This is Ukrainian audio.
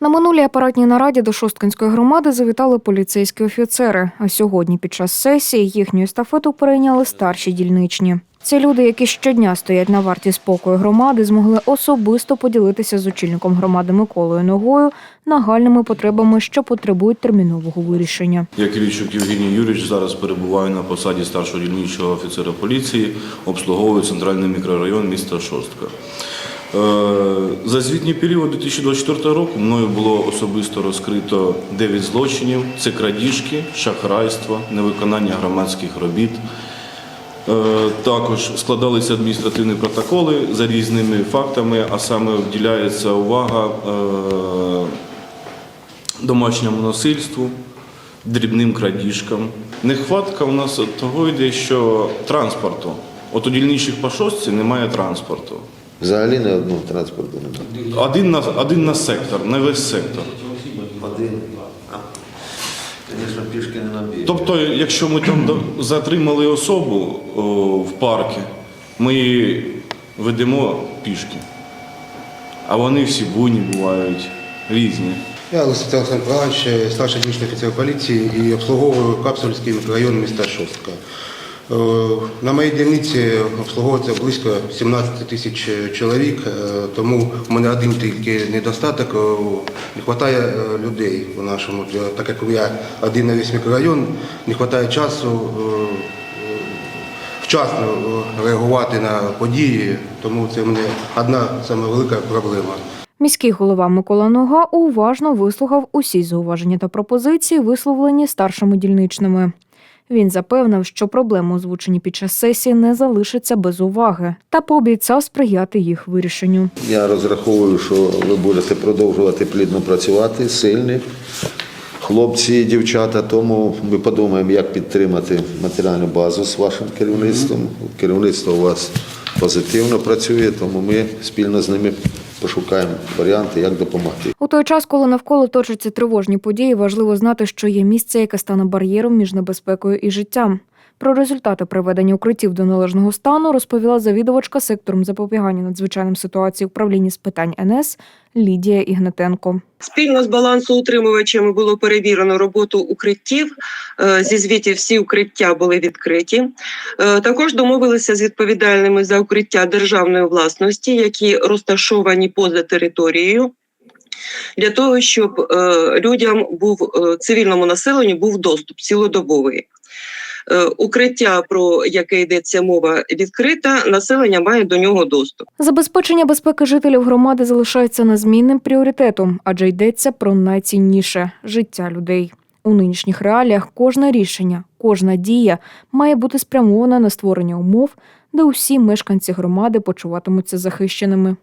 На минулій апаратній нараді до Шосткинської громади завітали поліцейські офіцери. А сьогодні, під час сесії, їхню естафету перейняли старші дільничні. Це люди, які щодня стоять на варті спокою громади, змогли особисто поділитися з очільником громади Миколою Ногою нагальними потребами, що потребують термінового вирішення. Я Киричук Євгеній Юрійович зараз перебуваю на посаді старшого дільничого офіцера поліції, обслуговую центральний мікрорайон міста Шостка. Е, За звітній період 2024 року мною було особисто розкрито 9 злочинів: це крадіжки, шахрайство, невиконання громадських робіт. Е, Також складалися адміністративні протоколи за різними фактами, а саме вділяється увага е, домашньому насильству, дрібним крадіжкам. Нехватка у нас того йде, що транспорту. От у дільничих по шостці немає транспорту. Взагалі не одного транспорту немає. Один на, один на сектор, не весь сектор. Один. Звісно, пішки не набіг. Тобто, якщо ми там до- затримали особу о, в парку, ми її ведемо пішки. А вони всі буйні бувають, різні. Я Лисиця Олександр Павлович, старший дільничний офіцер поліції і обслуговую Капсульський мікрорайон міста Шостка. Е, На моїй дільниці обслуговується близько 17 тисяч чоловік, е, тому в мене один тільки недостаток, е, не вистачає людей у нашому, так як я один на весь мікрорайон, не вистачає часу вчасно реагувати на події, тому це в мене одна саме велика проблема. Міський голова Микола Нога уважно вислухав усі зауваження та пропозиції, висловлені старшими дільничними. Він запевнив, що проблеми, озвучені під час сесії, не залишаться без уваги, та пообіцяв сприяти їх вирішенню. Я розраховую, що ви будете продовжувати плідно працювати, сильні. Хлопці і дівчата, тому ми подумаємо, як підтримати матеріальну базу з вашим керівництвом. Керівництво у вас позитивно працює, тому ми спільно з ними пошукаємо варіанти, як допомогти. У той час, коли навколо точаться тривожні події, важливо знати, що є місце, яке стане бар'єром між небезпекою і життям. Про результати приведення укриттів до належного стану розповіла завідувачка сектором запобігання надзвичайним ситуаціям управління з питань НС Лідія Ігнатенко. Спільно з балансоутримувачами було перевірено роботу укриттів. Е, Зі звітів всі укриття були відкриті. Е, Також домовилися з відповідальними за укриття державної власності, які розташовані поза територією. Для того щоб е, людям був цивільному населенню був доступ цілодобовий. Е, Укриття, про яке йдеться мова, відкрита, населення має до нього доступ. Забезпечення безпеки жителів громади залишається незмінним пріоритетом, адже йдеться про найцінніше життя людей. У нинішніх реаліях кожне рішення, кожна дія має бути спрямована на створення умов, де усі мешканці громади почуватимуться захищеними.